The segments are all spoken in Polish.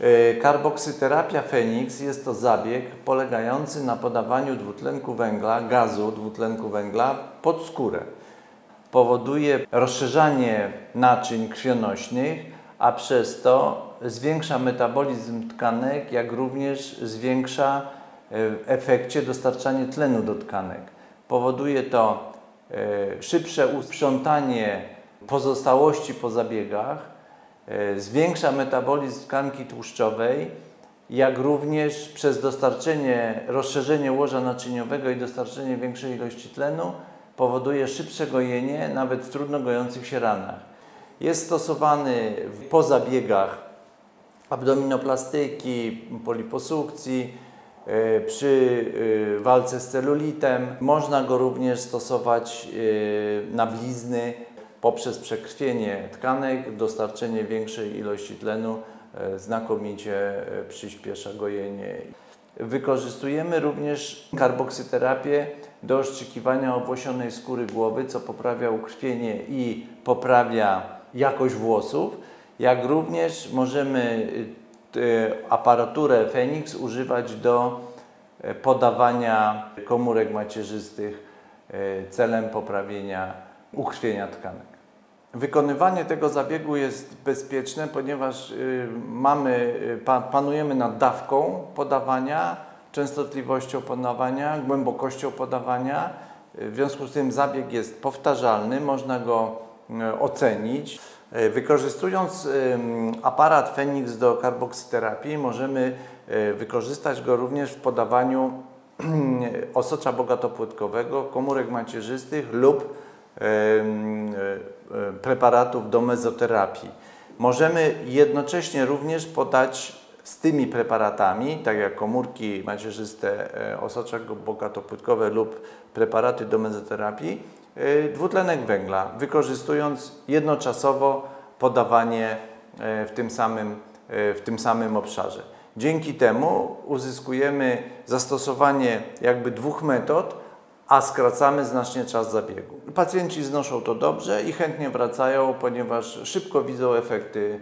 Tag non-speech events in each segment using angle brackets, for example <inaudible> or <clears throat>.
E, Karboksyterapia Fenix jest to zabieg polegający na podawaniu dwutlenku węgla, gazu dwutlenku węgla pod skórę. Powoduje rozszerzanie naczyń krwionośnych, a przez to zwiększa metabolizm tkanek, jak również zwiększa w efekcie dostarczanie tlenu do tkanek. Powoduje to e, szybsze usprzątanie pozostałości po zabiegach, zwiększa metabolizm tkanki tłuszczowej, jak również przez dostarczenie, rozszerzenie łoża naczyniowego i dostarczenie większej ilości tlenu powoduje szybsze gojenie nawet w trudno gojących się ranach. Jest stosowany po zabiegach abdominoplastyki, poliposukcji, e, przy e, walce z celulitem. Można go również stosować e, na blizny poprzez przekrwienie tkanek, dostarczenie większej ilości tlenu znakomicie przyspiesza gojenie. Wykorzystujemy również karboksyterapię do oszczekiwania owłosionej skóry głowy, co poprawia ukrwienie i poprawia jakość włosów, jak również możemy y, aparaturę Fenix używać do podawania komórek macierzystych celem poprawienia ukrwienia tkanek. Wykonywanie tego zabiegu jest bezpieczne, ponieważ mamy, panujemy nad dawką podawania, częstotliwością podawania, głębokością podawania. W związku z tym zabieg jest powtarzalny, można go ocenić. Wykorzystując aparat Fenix do karboksyterapii możemy wykorzystać go również w podawaniu <clears throat> osocza bogatopłytkowego, komórek macierzystych lub preparatów do mezoterapii. Możemy jednocześnie również podać z tymi preparatami, tak jak komórki macierzyste, osocza bogatopłytkowe lub preparaty do mezoterapii, dwutlenek węgla, wykorzystując jednoczasowo podawanie w tym samym, w tym samym obszarze. Dzięki temu uzyskujemy zastosowanie jakby dwóch metod, a skracamy znacznie czas zabiegu. Pacjenci znoszą to dobrze i chętnie wracają, ponieważ szybko widzą efekty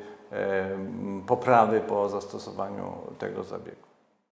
poprawy po zastosowaniu tego zabiegu.